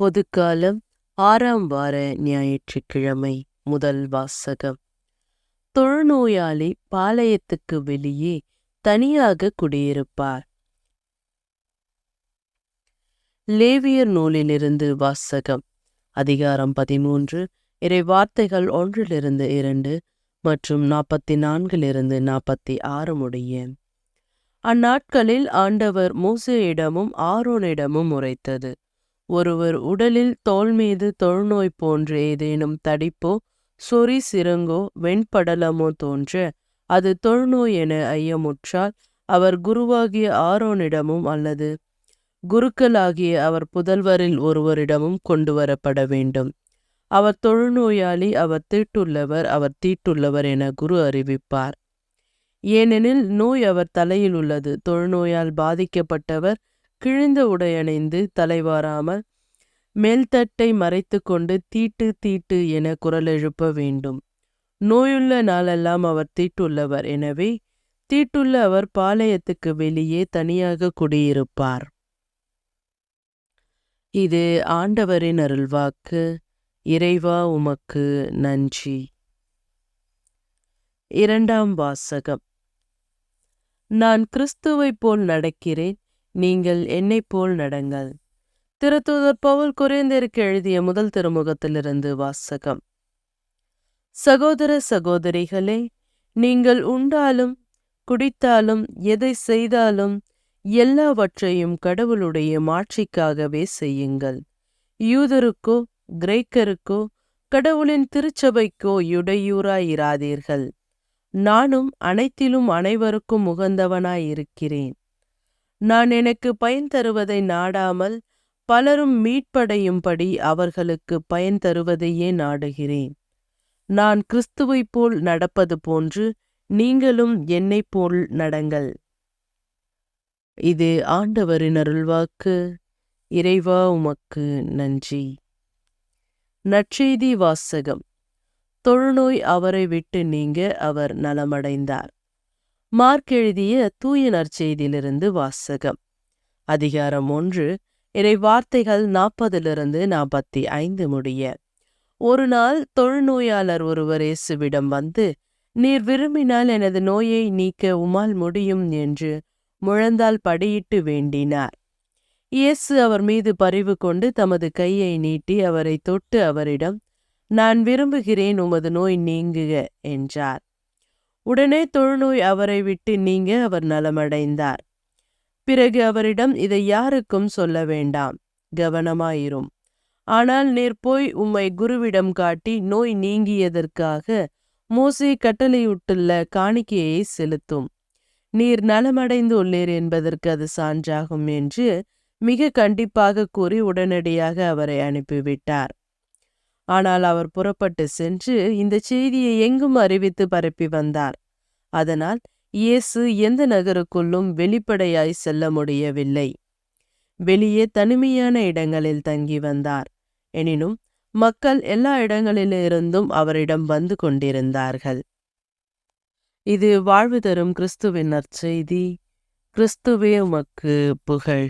பொதுக்காலம் ஆறாம் வார ஞாயிற்றுக்கிழமை முதல் வாசகம். தொழுநோயாளி பாளையத்துக்கு வெளியே தனியாக குடியிருப்பார். லேவியர் நூலிலிருந்து வாசகம். அதிகாரம் பதிமூன்று. இறை வார்த்தைகள் ஒன்றிலிருந்து இரண்டு மற்றும் நாற்பத்தி நான்கிலிருந்து நாற்பத்தி ஆறு முடிய. அந்நாட்களில் ஆண்டவர் மூசையிடமும் ஆரோனிடமும் உரைத்தது. ஒருவர் உடலில் தோல் மீது தொழுநோய் போன்ற ஏதேனும் தடிப்போ சொறி சிறங்கோ வெண்படலமோ தோன்ற அது தொழுநோய் என ஐயமுற்றால் அவர் குருவாகிய ஆரோனிடமும் அல்லது குருக்களாகிய அவர் புதல்வரில் ஒருவரிடமும் கொண்டு வரப்பட வேண்டும். அவர் தொழுநோயாளி அவர் தீட்டுள்ளவர் அவர் தீட்டுள்ளவர் என குரு அறிவிப்பார். ஏனெனில் நோய் அவர் தலையில் உள்ளது. தொழுநோயால் பாதிக்கப்பட்டவர் கிழிந்த உடையணிந்து தலைவாராமல் மேல்தட்டை மறைத்து கொண்டு தீட்டு தீட்டு என குரல் எழுப்ப வேண்டும். நோயுள்ள நாளெல்லாம் அவர் தீட்டுள்ளவர். எனவே தீட்டுள்ள அவர் பாளையத்துக்கு வெளியே தனியாக குடியிருப்பார். இது ஆண்டவரின் அருள்வாக்கு. இறைவா உமக்கு நன்றி. இரண்டாம் வாசகம். நான் கிறிஸ்துவைப் போல் நடக்கிறேன். நீங்கள் என்னைப் போல் நடங்கள். திருத்தூதர் பவுல் குறைந்தருக்கு எழுதிய முதல் திருமுகத்திலிருந்து வாசகம். சகோதர சகோதரிகளே நீங்கள் உண்டாலும் குடித்தாலும் எதை செய்தாலும் எல்லாவற்றையும் கடவுளுடைய மாட்சிக்காகவே செய்யுங்கள். யூதருக்கோ கிரேக்கருக்கோ கடவுளின் திருச்சபைக்கோ இடையூறாயிராதீர்கள் நானும் அனைத்திலும் அனைவருக்கும் உகந்தவனாயிருக்கிறேன். நான் எனக்கு பயன் தருவதை நாடாமல் பலரும் மீட்படையும்படி அவர்களுக்கு பயன் தருவதையே நாடுகிறேன். நான் கிறிஸ்துவைப் போல் நடப்பது போன்று நீங்களும் என்னைப் போல் நடங்கள். இது ஆண்டவரின் அருள்வாக்கு. இறைவா உமக்கு நன்றி. நற்செய்தி வாசகம். தொழுநோய் அவரை விட்டு நீங்க அவர் நலமடைந்தார். மார்க் எழுதிய தூய நற்செய்தியிலிருந்து வாசகம். அதிகாரம் ஒன்று. இறை வார்த்தைகள் நாற்பதிலிருந்து நாற்பத்தி ஐந்து முடிய. ஒரு நாள் தொழுநோயாளர் ஒருவர் இயேசுவிடம் வந்து நீர் விரும்பினால் எனது நோயை நீக்க உமால் முடியும் என்று முழந்தால் படியிட்டு வேண்டினார். இயேசு அவர் மீது பரிவு கொண்டு தமது கையை நீட்டி அவரை தொட்டு அவரிடம் நான் விரும்புகிறேன் உமது நோய் நீங்குக என்றார். உடனே தொழுநோய் அவரை விட்டு நீங்க அவர் நலமடைந்தார். பிறகு அவரிடம் இதை யாருக்கும் சொல்ல வேண்டாம் கவனமாயிரும். ஆனால் நீர் போய் உம்மை குருவிடம் காட்டி நோய் நீங்கியதற்காக மோசே கட்டளையிட்டுள்ள காணிக்கையை செலுத்தும். நீர் நலமடைந்து உள்ளீர் என்பதற்கு அது சான்றாகும் என்று மிக கண்டிப்பாக கூறி உடனடியாக அவரை அனுப்பிவிட்டார். ஆனால் அவர் புறப்பட்டு சென்று இந்த செய்தியை எங்கும் அறிவித்து பரப்பி வந்தார். அதனால் இயேசு எந்த நகருக்குள்ளும் வெளிப்படையாய் செல்ல முடியவில்லை. வெளியே தனிமையான இடங்களில் தங்கி வந்தார். எனினும் மக்கள் எல்லா இடங்களிலிருந்தும் அவரிடம் வந்து கொண்டிருந்தார்கள். இது வாழ்வு தரும் கிறிஸ்துவின் நற்செய்தி கிறிஸ்துவே உமக்கு புகழ்.